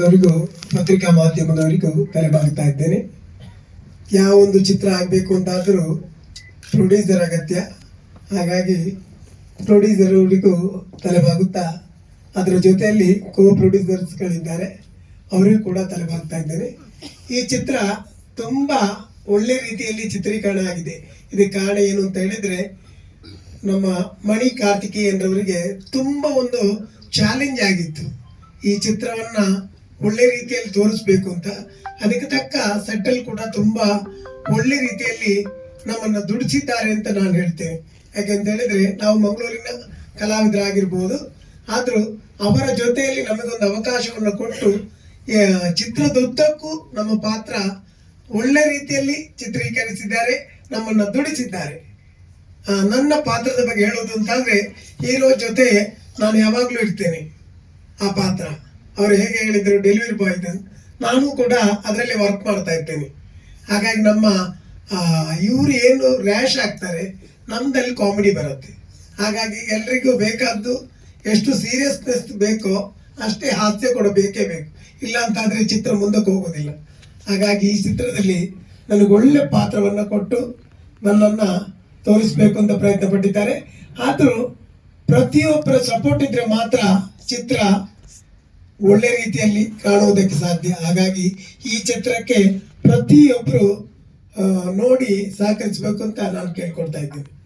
ಅವರಿಗೂ ಪತ್ರಿಕಾ ಮಾಧ್ಯಮದವರಿಗೂ ತಲೆಬಾಗ್ತಾ ಇದ್ದೇನೆ. ಯಾವ ಒಂದು ಚಿತ್ರ ಆಗಬೇಕು ಅಂತಾದರೂ ಪ್ರೊಡ್ಯೂಸರ್ ಅಗತ್ಯ. ಹಾಗಾಗಿ ಪ್ರೊಡ್ಯೂಸರ್ ಅವರಿಗೂ ತಲೆಬಾಗುತ್ತಾ, ಅದರ ಜೊತೆಯಲ್ಲಿ ಕೋ ಪ್ರೊಡ್ಯೂಸರ್ಸ್ಗಳಿದ್ದಾರೆ ಅವರಿಗೂ ಕೂಡ ತಲೆಬಾಗ್ತಾ ಇದ್ದೇನೆ. ಈ ಚಿತ್ರ ತುಂಬ ಒಳ್ಳೆ ರೀತಿಯಲ್ಲಿ ಚಿತ್ರೀಕರಣ ಆಗಿದೆ. ಇದಕ್ಕೆ ಕಾರಣ ಏನು ಅಂತ ಹೇಳಿದ್ರೆ, ನಮ್ಮ ಮಣಿ ಕಾರ್ತಿಕೇಯನ್ರವರಿಗೆ ತುಂಬ ಒಂದು ಚಾಲೆಂಜ್ ಆಗಿತ್ತು. ಈ ಚಿತ್ರವನ್ನ ಒಳ್ಳೆ ರೀತಿಯಲ್ಲಿ ತೋರಿಸ್ಬೇಕು ಅಂತ. ಅದಕ್ಕೆ ತಕ್ಕ ಸೆಟ್ಟಲ್ ಕೂಡ ತುಂಬಾ ಒಳ್ಳೆ ರೀತಿಯಲ್ಲಿ ನಮ್ಮನ್ನ ದುಡಿಸಿದ್ದಾರೆ ಅಂತ ನಾನು ಹೇಳ್ತೇನೆ. ಯಾಕೆಂತ ಹೇಳಿದ್ರೆ ನಾವು ಮಂಗಳೂರಿನ ಕಲಾವಿದರಾಗಿರ್ಬೋದು. ಆದರೂ ಅವರ ಜೊತೆಯಲ್ಲಿ ನಮಗೊಂದು ಅವಕಾಶವನ್ನು ಕೊಟ್ಟು ಚಿತ್ರದುದ್ದಕ್ಕೂ ನಮ್ಮ ಪಾತ್ರ ಒಳ್ಳೆ ರೀತಿಯಲ್ಲಿ ಚಿತ್ರೀಕರಿಸಿದ್ದಾರೆ, ನಮ್ಮನ್ನ ದುಡಿಸಿದ್ದಾರೆ. ನನ್ನ ಪಾತ್ರದ ಬಗ್ಗೆ ಹೇಳೋದು ಅಂತಂದ್ರೆ ಹೀರೋ ಜೊತೆ ನಾನು ಯಾವಾಗಲೂ ಇರ್ತೇನೆ ಆ ಪಾತ್ರ. ಅವರು ಹೇಗೆ ಹೇಳಿದ್ರು? ಡೆಲಿವರಿ ಬಾಯ್ ನಾನು ಕೂಡ ಅದರಲ್ಲಿ ವರ್ಕ್ ಮಾಡ್ತಾ ಇರ್ತೇನೆ. ಹಾಗಾಗಿ ನಮ್ಮ ಇವರು ಏನು ರ್ಯಾಶ್ ಆಗ್ತಾರೆ ನಮ್ದಲ್ಲಿ ಕಾಮಿಡಿ ಬರುತ್ತೆ. ಹಾಗಾಗಿ ಎಲ್ರಿಗೂ ಬೇಕಾದ್ದು ಎಷ್ಟು ಸೀರಿಯಸ್ನೆಸ್ ಬೇಕೋ ಅಷ್ಟೇ ಹಾಸ್ಯ ಕೂಡ ಬೇಕೇ ಬೇಕು. ಇಲ್ಲ ಅಂತಾದ್ರೆ ಚಿತ್ರ ಮುಂದಕ್ಕೆ ಹೋಗೋದಿಲ್ಲ. ಹಾಗಾಗಿ ಈ ಚಿತ್ರದಲ್ಲಿ ನನಗೆ ಒಳ್ಳೆ ಪಾತ್ರವನ್ನು ಕೊಟ್ಟು ನನ್ನನ್ನು ತೋರಿಸಬೇಕು ಅಂತ ಪ್ರಯತ್ನ ಪಟ್ಟಿದ್ದಾರೆ ಆದರೂ ಪ್ರತಿಯೊಬ್ಬರ ಸಪೋರ್ಟ್ ಇದ್ದರೆ ಮಾತ್ರ ಚಿತ್ರ ಒಳ್ಳೆ ರೀತಿಯಲ್ಲಿ ಕಾಣುವುದಕ್ಕೆ ಸಾಧ್ಯ. ಹಾಗಾಗಿ ಈ ಚಿತ್ರಕ್ಕೆ ಪ್ರತಿಯೊಬ್ಬರು ನೋಡಿ ಸಹಕರಿಸಬೇಕು ಅಂತ ನಾನು ಕೇಳ್ಕೊಳ್ತಾ ಇದ್ದೇನೆ.